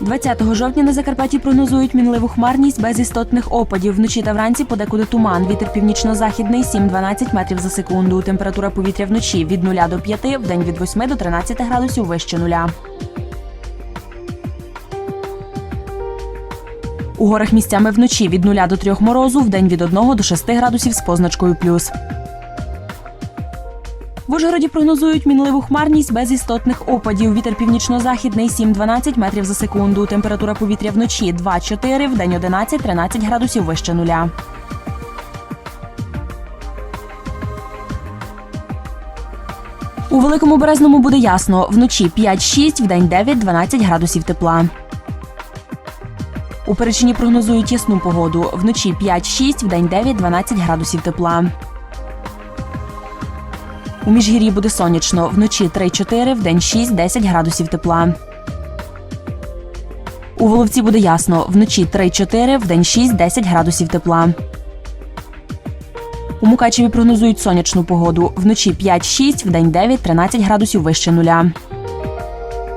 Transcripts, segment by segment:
20 жовтня на Закарпатті прогнозують мінливу хмарність без істотних опадів. Вночі та вранці подекуди туман. Вітер північно-західний 7-12 метрів за секунду. Температура повітря вночі від 0 до 5, вдень від 8 до 13 градусів вище нуля. У горах місцями вночі від 0 до 3 морозу, вдень від 1 до 6 градусів з позначкою плюс. В Ужгороді прогнозують мінливу хмарність без істотних опадів. Вітер північно-західний 7-12 метрів за секунду. Температура повітря вночі 2-4, вдень 11-13 градусів вище нуля. У Великому Березному буде ясно. Вночі 5-6, вдень 9-12 градусів тепла. У Перечині прогнозують ясну погоду. Вночі 5-6, вдень 9-12 градусів тепла. У Міжгір'ї буде сонячно. Вночі 3-4, вдень 6-10 градусів тепла. У Воловці буде ясно. Вночі 3-4, вдень 6-10 градусів тепла. У Мукачеві прогнозують сонячну погоду. Вночі 5-6, вдень 9-13 градусів вище нуля.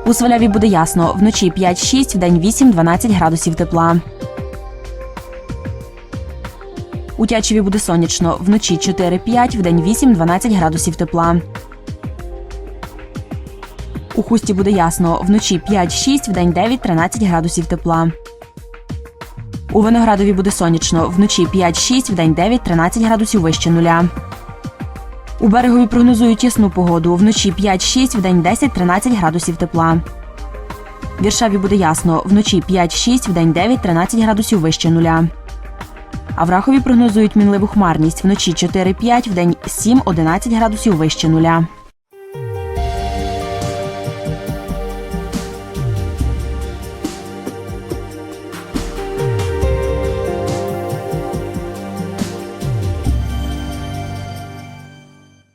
У Сваляві буде ясно. Вночі 5-6, вдень 8-12 градусів тепла. У Тячеві буде сонячно. Вночі 4-5, вдень 8-12 градусів тепла. У Хусті буде ясно. Вночі 5-6, вдень 9-13 градусів тепла. У Виноградові буде сонячно. Вночі 5-6, вдень 9-13 градусів вище нуля. У берегові прогнозують ясну погоду. Вночі 5-6, вдень 10-13 градусів тепла. В Віршаві буде ясно. Вночі 5-6, вдень 9-13 градусів вище нуля. А в Рахові прогнозують мінливу хмарність. Вночі 4-5, вдень 7-11 градусів вище нуля.